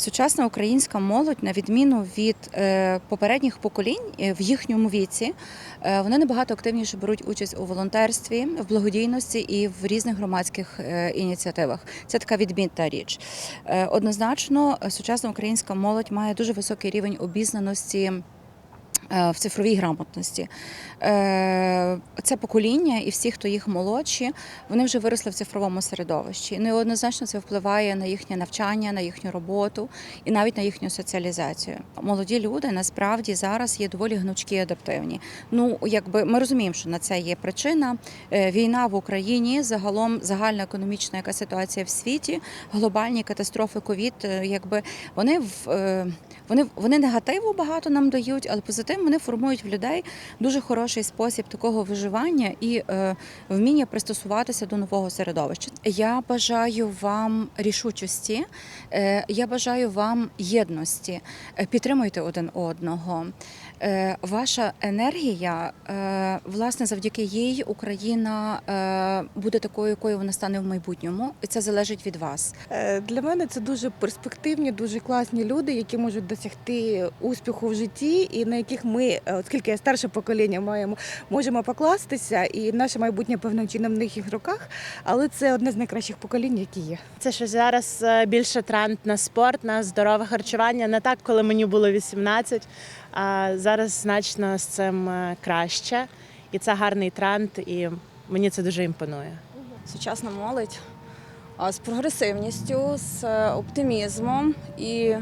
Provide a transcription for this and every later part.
Сучасна українська молодь, на відміну від е, попередніх поколінь е, в їхньому віці, е, вони набагато активніше беруть участь у волонтерстві, в благодійності і в різних громадських ініціативах. Це така відмітна річ. Однозначно, сучасна українська молодь має дуже високий рівень обізнаності. Е, В цифровій грамотності Е, це покоління і всі, хто їх молодші, вони вже виросли в цифровому середовищі. Ну і однозначно це впливає на їхнє навчання, на їхню роботу і навіть на їхню соціалізацію. Молоді люди насправді зараз є доволі гнучкі і адаптивні. Ну якби ми розуміємо, що на це є причина. Е, Війна в Україні, загалом загальна економічна яка ситуація в світі, глобальні катастрофи, ковід, якби вони в вони, вони негативу багато нам дають, але позитив вони формують в людей дуже хороший спосіб такого виживання і е, вміння пристосуватися до нового середовища. Я бажаю вам рішучості, е, я бажаю вам єдності. Е, Підтримуйте один одного. Ваша енергія, власне, завдяки їй Україна буде такою, якою вона стане в майбутньому, і це залежить від вас. Для мене це дуже перспективні, дуже класні люди, які можуть досягти успіху в житті, і на яких ми, е, оскільки старше покоління, маємо можемо покластися, і наше майбутнє певним чином в їх руках. Але це одне з найкращих поколінь, які є. Це що зараз е, більше тренд на спорт, на здорове харчування. Не так, коли мені було 18, а зараз значно з цим е, краще. І це гарний тренд, і мені це дуже імпонує. сучасна молодь з прогресивністю, з оптимізмом і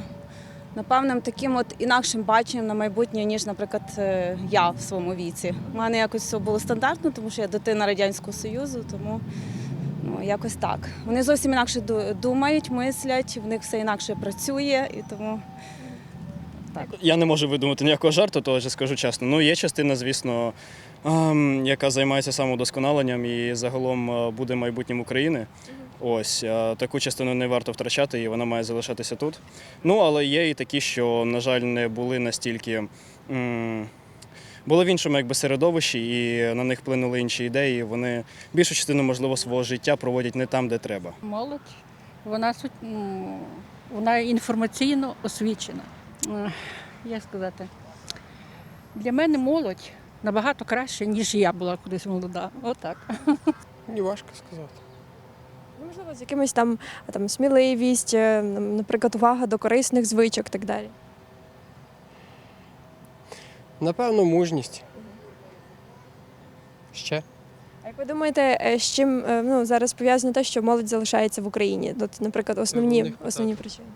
напевним таким от інакшим баченням на майбутнє, ніж, наприклад, е, я в своєму віці. У мене якось все було стандартно, тому що я дитина Радянського Союзу, тому ну, якось так. Вони зовсім інакше думають, мислять, в них все інакше працює, і тому Я не можу видумати ніякого жарту, то вже скажу чесно. Ну, є частина, звісно, ем, яка займається самовдосконаленням і загалом е, буде майбутнім України. Ось е, таку частину не варто втрачати, і вона має залишатися тут. Ну, але є і такі, що, на жаль, не були настільки. м, були в іншому якби, середовищі, і на них вплинули інші ідеї. Вони більшу частину, можливо, свого життя проводять не там, де треба. молодь, вона суть- ну, вона інформаційно освічена. Як сказати, для мене молодь набагато краще, ніж я була колись молода. Отак. Мені важко сказати. Ну, Можливо, з якимось там, там сміливість, е, наприклад, увага до корисних звичок і так далі. Напевно, мужність. Ще. А як ви думаєте, е, з чим е, ну, зараз пов'язано те, що молодь залишається в Україні? Тут, наприклад, основні, основні причини?